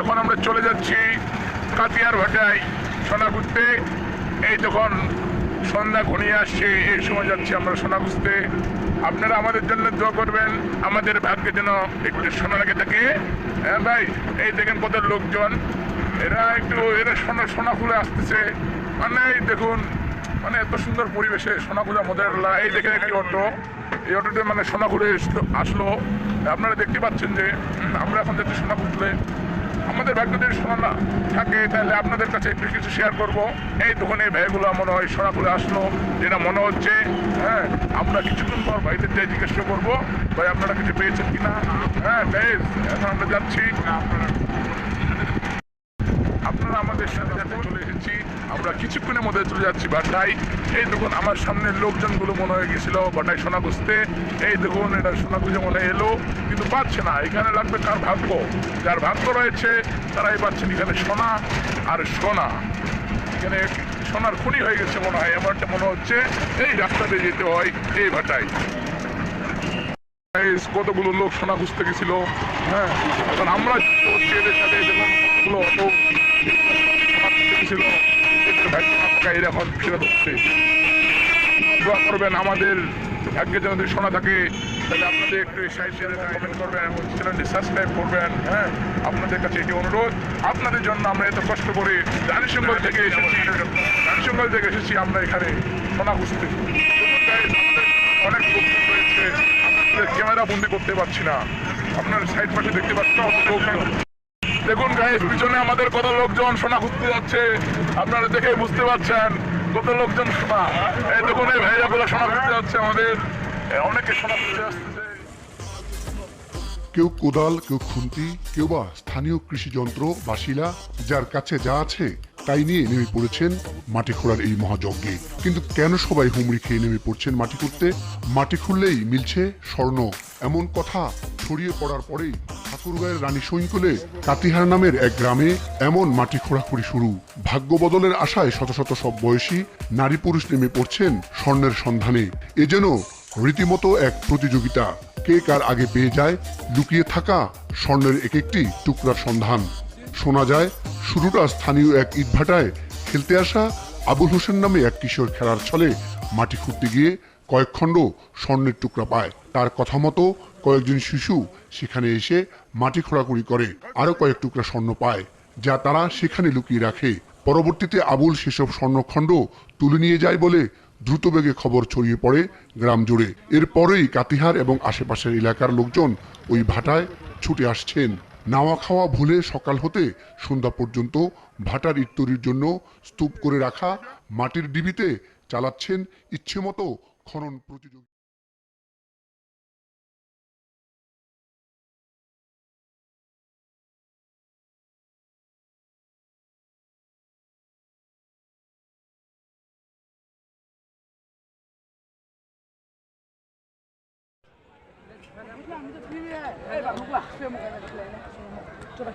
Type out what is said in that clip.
এখন আমরা চলে যাচ্ছি কাতিয়ার ভাটায় সোনা খুঁজতে এই তখন সন্ধ্যা ঘনিয়ে আসছে, এই সময় যাচ্ছি আমরা সোনা খুঁজতে আপনারা আমাদের জন্য দোয়া করবেন, আমাদের ভাগ্যে যেন একটু সোনা লাগে থাকে। হ্যাঁ ভাই, এই দেখেন কত লোকজন। এরা একটু, এরা সোনা সোনা খুলে আসতেছে। মানে দেখুন মানে এত সুন্দর পরিবেশে সোনা খোঁজা মজার এই দেখেন একটি অটো। এই অটোতে মানে সোনা ঘুরে এসলো- আসলো। আপনারা দেখতে পাচ্ছেন যে আমরা এখন যাচ্ছি সোনা খুঁজলে আমাদের ভাগ্য যদি সোনা না থাকে, তাহলে আপনাদের কাছে একটু কিছু শেয়ার করব। এই দোকানে ভাইগুলো মনে হয় সোনা খুলে আসলো, যেটা মনে হচ্ছে হ্যাঁ আমরা কিছুক্ষণ পর ভাইদের যাই জিজ্ঞাসা করব, ভাই, আপনারা কিছু পেয়েছেন কিনা? হ্যাঁ এখন আমরা যাচ্ছি। আপনারা আমাদের সাথে সাথে চলে এসেছি আমরা কিছুক্ষণের মধ্যে চলে যাচ্ছি বাটাই এই দেখুন, আমার সামনের লোকজনগুলো মনে হয়ে গেছিল বাটাই সোনা খুঁজতে। এই দেখুন, এটা সোনা খুঁজে মনে এলো, কিন্তু পাচ্ছে না। এখানে লাগবে কার ভাগ্য। যার ভাগ্য রয়েছে, তারাই পাচ্ছেন এখানে সোনা আর সোনা। এখানে সোনার খুনি হয়ে গেছে মনে হয়, এমনটা মনে হচ্ছে। এই রাস্তাতে যেতে হয়, এই ভাটাই কতগুলো লোক সোনা খুঁজতে গেছিল হ্যাঁ? আমরা এদের সাথে অটো সোনা থাকা এরকম ফেরত হচ্ছে দোয়া করবেন আমাদের ভাগ্যে যেন শোনা থাকে, তাহলে আপনাদের একটু কমেন্ট করবেন এবং চ্যানেলটি সাবস্ক্রাইব করবেন হ্যাঁ? আপনাদের কাছে এটি অনুরোধ। আপনাদের জন্য আমরা এত কষ্ট করে রানীশঙ্গল থেকে এসেছি, রানীশঙ্গল থেকে এসেছি আমরা এখানে সোনা খুঁজতে। অনেক রয়েছে। আপনাদের ক্যামেরা বন্দি করতে পারছি না। আপনার সাইড পাশে দেখতে লোকজন দেখুন গাইস পিছনে আমাদের কত লোকজন সোনা খুঁজতে যাচ্ছে। আপনারা দেখে বুঝতে পারছেন কত লোকজন সোনা। এই দেখুন, এই ভাইয়াগুলো সোনা খুঁজতে যাচ্ছে আমাদের। অনেকে সোনা খুঁজতে আসতেছে। কেউ কোদাল, কেউ খুন্তি, কেউ বা স্থানীয় কৃষি যন্ত্র বা শিলা, যার কাছে যা আছে তাই নিয়ে নেমে পড়েছেন মাটি খোঁড়ার এই মহাযজ্ঞে। কিন্তু কেন সবাই হুমড়ি খেয়ে নেমে পড়ছেন মাটি খুঁড়তে? মাটি খুঁড়লেই মিলছে স্বর্ণ। এমন কথা ছড়িয়ে পড়ার পরেই ঠাকুরগাঁয়ের রানী সৈঙ্কলে কাতিহার নামের এক গ্রামে এমন মাটি খোঁড়াখুড়ি শুরু। ভাগ্য বদলের আশায় শত শত সব বয়সী নারী পুরুষ নেমে পড়ছেন স্বর্ণের সন্ধানে। এ যেন রীতিমতো এক প্রতিযোগিতা। কে কার আগে পেয়ে যায়, লুকিয়ে থাকা স্বর্ণের এক একটি টুকরার সন্ধান। শোনা যায়, শুরুটা স্থানীয় এক ইটভাটায় খেলতে আসা আবুল হোসেন নামে এক কিশোর খেলার ছলে মাটি খুঁড়তে গিয়ে কয়েক খণ্ড স্বর্ণের টুকরা পায়। তার কথা মতো কয়েকজন শিশু সেখানে এসে মাটি খোঁড়াখুড়ি করে। আরও কয়েক টুকরা স্বর্ণ পায়, যা তারা সেখানে লুকিয়ে রাখে। পরবর্তীতে আবুল সেসব স্বর্ণখণ্ড তুলে নিয়ে যায় বলে দ্রুত বেগে খবর ছড়িয়ে পড়ে গ্রাম জুড়ে। এরপরেই কাতিহার এবং আশেপাশের এলাকার লোকজন ওই ভাটায় ছুটে আসছেন। নাওয়া খাওয়া ভুলে সকাল হতে সন্ধ্যা পর্যন্ত ভাটার ইট তৈরির জন্য স্তূপ করে রাখা মাটির ডিবিতে চালাচ্ছেন ইচ্ছেমতো খনন প্রতিযোগিতা আমি তো ফিরে এই বাবু বাহ ফেমো কেন চলে।